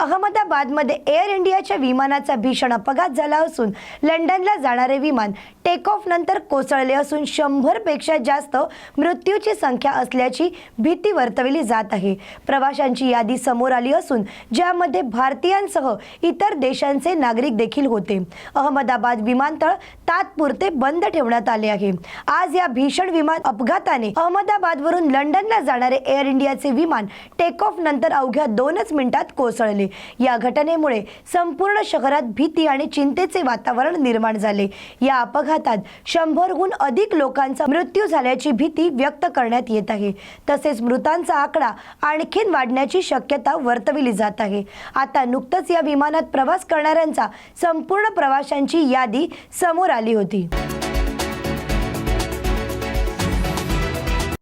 अहमदाबादमध्ये एअर इंडियाच्या विमानाचा भीषण अपघात झाला असून लंडनला जाणारे विमान टेक ऑफ नंतर कोसळले असून शंभरपेक्षा जास्त मृत्यूची संख्या असल्याची भीती वर्तवली जात आहे. प्रवाशांची यादी समोर आली असून ज्यामध्ये भारतीयांसह इतर देशांचे नागरिक देखील होते. अहमदाबाद विमानतळ तात्पुरते बंद ठेवण्यात आले आहे. आज या भीषण विमान अपघाताने अहमदाबादवरून लंडनला जाणारे एअर इंडियाचे विमान टेक ऑफ नंतर अवघ्या दोनच मिनिटात कोसळले. या घटनेमुळे संपूर्ण शहरात भीती आणि चिंतेचे वातावरण निर्माण झाले. या अपघातात शंभरहून अधिक लोकांचा मृत्यू झाल्याची भीती व्यक्त करण्यात येत आहे. तसेच मृतांचा आकडा आणखीन वाढण्याची शक्यता वर्तविली जात आहे. आता नुकतंच या विमानात प्रवास करणाऱ्यांचा संपूर्ण प्रवाशांची यादी समोर आली होती.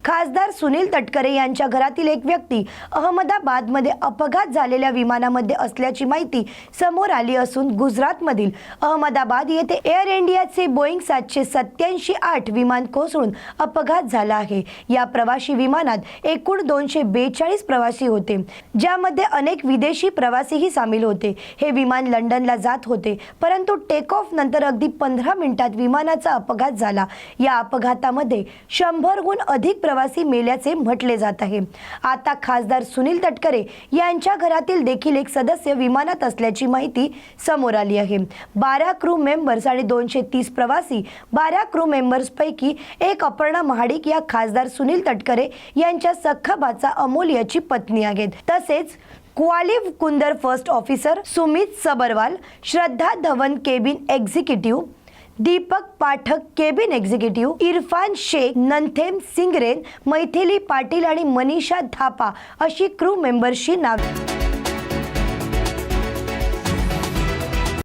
खासदार सुनील तटकरे यांच्या घरातील एक व्यक्ती अहमदाबादमध्ये अपघात झालेल्या विमानामध्ये असल्याची माहिती समोर आली असून गुजरातमधील अहमदाबाद येथे एअर इंडियाचे बोईंग सातशे सत्याऐंशी आठ विमान कोसळून अपघात झाला आहे. या प्रवासी विमानात एकूण दोनशे बेचाळीस प्रवासी होते ज्यामध्ये अनेक विदेशी प्रवासीही सामील होते. हे विमान लंडनला जात होते परंतु टेक ऑफ नंतर अगदी पंधरा मिनिटात विमानाचा अपघात झाला. या अपघातामध्ये शंभरहून अधिक प्रवासी मेल्याचे म्हटले जात आहे. आता खासदार सुनील तटकरे यांच्या घरातील देखील एक सदस्य विमानात असल्याची माहिती समोर आली आहे. बारा क्रू मेंबर्स आणि दोनशे तीस प्रवासी बारा क्रू मेंबर्स पैकी एक अपर्णा महाडिक या खासदार सुनील तटकरे यांच्या सख्खा अमोल याची पत्नी आहेत. तसेच Clive Kunder first officer Sumit Sabharwal Shraddha Dhawan cabin executive Deepak Pathak cabin executive Irfan Shaikh Nganthem Singson Maithili Patil आणि मनीषा थापा अशी क्रू मेंबर्सची नावे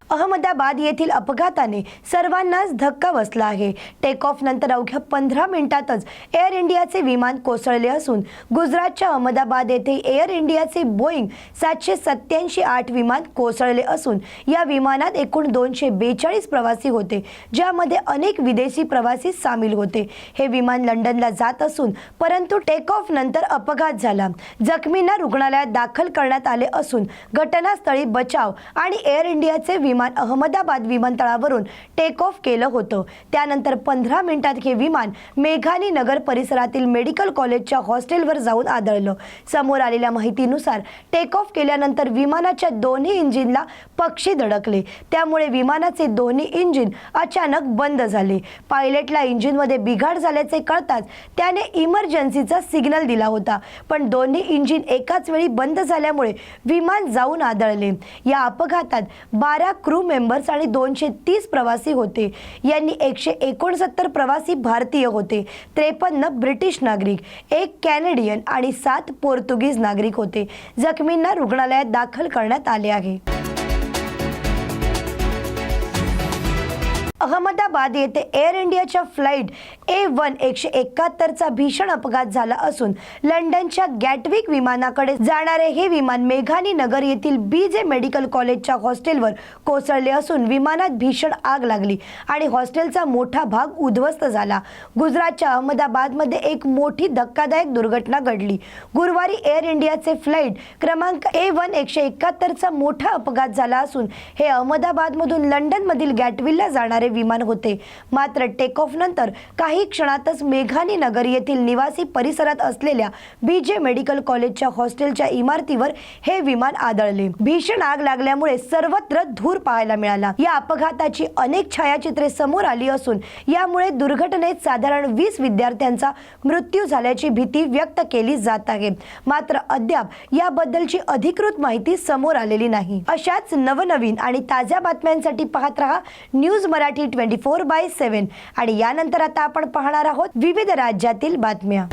अहमदाबाद येथील अपघाताने सर्वांनाच धक्का बसला आहे. टेक ऑफ नंतर अवघ्या पंधरा मिनिटातच एअर इंडियाचे विमान कोसळले असून गुजरातच्या अहमदाबाद येथे एअर इंडियाचे बोईंग सातशे सत्याऐंशी आठ विमान कोसळले असून या विमानात एकूण दोनशे बेचाळीस प्रवासी होते ज्यामध्ये अनेक विदेशी प्रवासी सामील होते. हे विमान लंडनला जात असून परंतु टेक ऑफ नंतर अपघात झाला. जखमींना रुग्णालयात दाखल करण्यात आले असून घटनास्थळी बचाव आणि एअर इंडियाचे विमान अहमदाबाद विमानतळावरून टेक ऑफ केलं होतं. त्यानंतर पंधरा मिनिटात हे विमान मेघानी नगर परिसरातील मेडिकल कॉलेजच्या हॉस्टेलवर जाऊन आदळलं. समोर आलेल्या माहितीनुसार टेक ऑफ केल्यानंतर विमानाच्या दोन्ही इंजिनला पक्षी धडकले. त्यामुळे विमानाचे दोन्ही इंजिन अचानक बंद झाले. पायलटला इंजिनमध्ये बिघाड झाल्याचे कळताच त्याने इमर्जन्सीचा सिग्नल दिला होता. पण दोन्ही इंजिन एकाच वेळी बंद झाल्यामुळे विमान जाऊन आदळले. या अपघातात बारा क्रू मेंबर्स आणि दोनशे तीस प्रवासी होते. यांनी एकशे एकोणसत्तर प्रवासी भारतीय होते. त्रेपन्न ब्रिटिश नागरिक एक कॅनेडियन आणि सात पोर्तुगीज नागरिक होते. जखमींना रुग्णालयात दाखल करण्यात आले आहे. अहमदाबाद येथे एअर इंडियाच्या फ्लाईट ए वन एकशे एकाहत्तरचा भीषण अपघात झाला असून लंडनच्या गॅटविक विमानाकडे जाणारे हे विमान मेघानी नगर येथील बी जे मेडिकल कॉलेजच्या हॉस्टेलवर कोसळले असून विमानात भीषण आग लागली आणि हॉस्टेलचा मोठा भाग उद्ध्वस्त झाला. गुजरातच्या अहमदाबादमध्ये एक मोठी धक्कादायक दुर्घटना घडली. गुरुवारी एअर इंडियाचे फ्लाईट क्रमांक ए वन एकशे एकाहत्तरचा मोठा अपघात झाला असून हे अहमदाबादमधून लंडनमधील गॅटविलला जाणारे विमान होते. मात्र टेक ऑफ नंतर काही क्षणातच मेघानी नगर येथील निवासी परिसरात असलेल्या बी जे मेडिकल कॉलेजच्या हॉस्टेलच्या इमारतीवर हे विमान आदळले. भीषण आग लागल्यामुळे सर्वत्र धूर पाहायला मिळाला. या अपघाताची अनेक छायाचित्रे समोर आली असून यामुळे दुर्घटनेत साधारण वीस विद्यार्थ्यांचा मृत्यू झाल्याची भीती व्यक्त केली जात आहे. मात्र अद्याप याबद्दलची अधिकृत माहिती समोर आलेली नाही. अशाच नवनवीन आणि ताज्या बातम्यांसाठी पाहत रहा news Marathi twenty four by seven आणि यानंतर आता आपण पाहणार आहोत विविध राज्यातील बातम्या.